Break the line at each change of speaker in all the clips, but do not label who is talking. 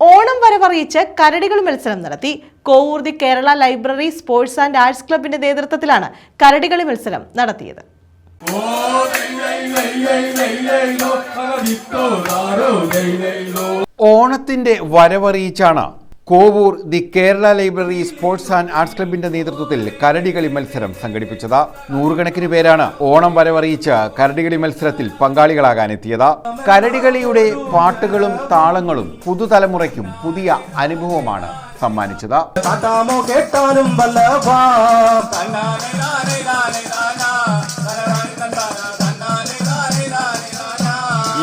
ഓണം വരവറിയിച്ച് കരടികൾ മത്സരം നടത്തി. Kovoor the Kerala library sports and arts ക്ലബിന്റെ നേതൃത്വത്തിലാണ് കരടികളി മത്സരം നടത്തിയത്.
ഓണത്തിന്റെ വരവറിയിച്ചാണ് Kovoor the Kerala library sports and arts ക്ലബിന്റെ നേതൃത്വത്തിൽ കരടികളി മത്സരം സംഘടിപ്പിച്ചത്. നൂറുകണക്കിന് പേരാണ് ഓണം വരവറിയിച്ച് കരടികളി മത്സരത്തിൽ പങ്കാളികളാകാനെത്തിയത് കരടികളിയുടെ പാട്ടുകളും താളങ്ങളും പുതുതലമുറയ്ക്കും പുതിയ അനുഭവമാണ് സമ്മാനിച്ചത്.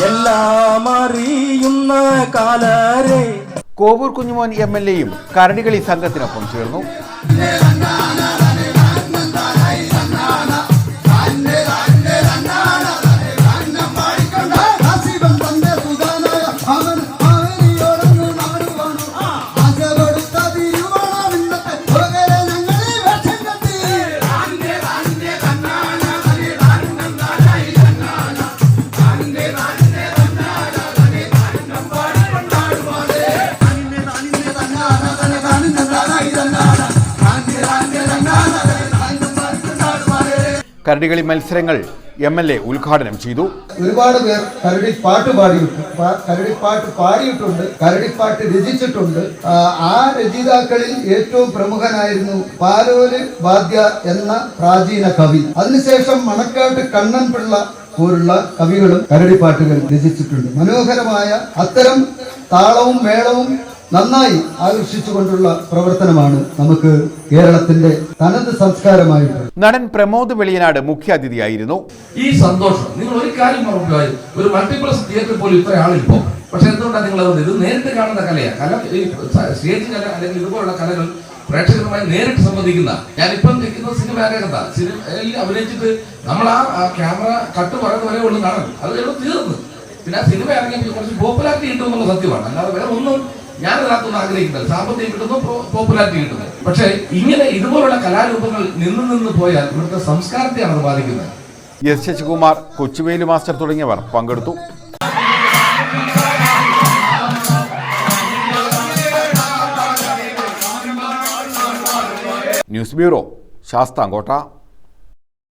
എല്ലാം അറിയുന്ന കാലരെ
കോവൂർ കുഞ്ഞുമോൻ എം എൽ എയും കരടികളി സംഘത്തിനൊപ്പം ചേർന്നു. കരടികളി മത്സരങ്ങൾ എം എൽ എ ഉദ്ഘാടനം ചെയ്തു.
ഒരുപാട് പേർ കരടിപ്പാട്ട് പാടി കരടി കരടിപ്പാട്ട് പാടിയിട്ടുണ്ട് കരടിപ്പാട്ട് രചിച്ചിട്ടുണ്ട്. ആ, ആ രചയിതാക്കളിൽ ഏറ്റവും പ്രമുഖനായിരുന്നു പാലോൽ വാദ്യ എന്ന പ്രാചീന കവി. അതിനുശേഷം മണക്കാട്ട് കണ്ണൻ പിള്ള പോലുള്ള കവികളും കരടിപ്പാട്ടുകൾ രചിച്ചിട്ടുണ്ട്. മനോഹരമായ അത്തരം താളവും മേളവും നന്നായി ആകർഷിച്ചുകൊണ്ടുള്ള പ്രവർത്തനമാണ് നമുക്ക് കേരളത്തിന്റെ തനത് സംസ്കാരമായിട്ട്
നടൻ പ്രമോദ് വെളിയനാട് മുഖ്യാതിഥിയായിരുന്നു.
ഈ സന്തോഷം നിങ്ങൾ ഒരു കാര്യം പറഞ്ഞു ഒരു മൾട്ടിപ്ലസ് തിയേറ്റർ പോലും ഇത്ര ആളിപ്പോ പക്ഷെ എന്തുകൊണ്ടാണ് നിങ്ങൾ അത് ഇത് നേരിട്ട് കാണുന്ന കലയാണ് കല ഈ സ്റ്റേജ് കല അല്ലെങ്കിൽ ഇതുപോലുള്ള കലകൾ പ്രേക്ഷകരുമായി നേരിട്ട് സംബന്ധിക്കുന്ന ഞാനിപ്പം നിൽക്കുന്ന സിനിമ രംഗത്താ സിനിമയിൽ അഭിനയിച്ചിട്ട് നമ്മൾ ആ ക്യാമറ കട്ട് പറയുന്ന വരെ ഉള്ളു കാണും അത് തീർന്നു. പിന്നെ ആ സിനിമ ഇറങ്ങിയപ്പോൾ കുറച്ച് പോപ്പുലാരിറ്റി കിട്ടും എന്നുള്ള സത്യമാണ്. അല്ലാതെ വേറെ ഒന്നും ഞാൻ അതിനകത്തൊന്നും ആഗ്രഹിക്കുന്നില്ല. സാമ്പത്തികം കിട്ടുന്നു പോപ്പുലാരിറ്റി കിട്ടുന്നു. പക്ഷേ ഇങ്ങനെ ഇതുപോലുള്ള കലാരൂപങ്ങൾ നിന്ന് നിന്ന് പോയാൽ ഇവിടുത്തെ സംസ്കാരത്തെയാണ് അത് ബാധിക്കുന്നത്.
എസ് ശശികുമാർ കൊച്ചുവേലി മാസ്റ്റർ തുടങ്ങിയവർ പങ്കെടുത്തു. News bureau Sasthamkotta.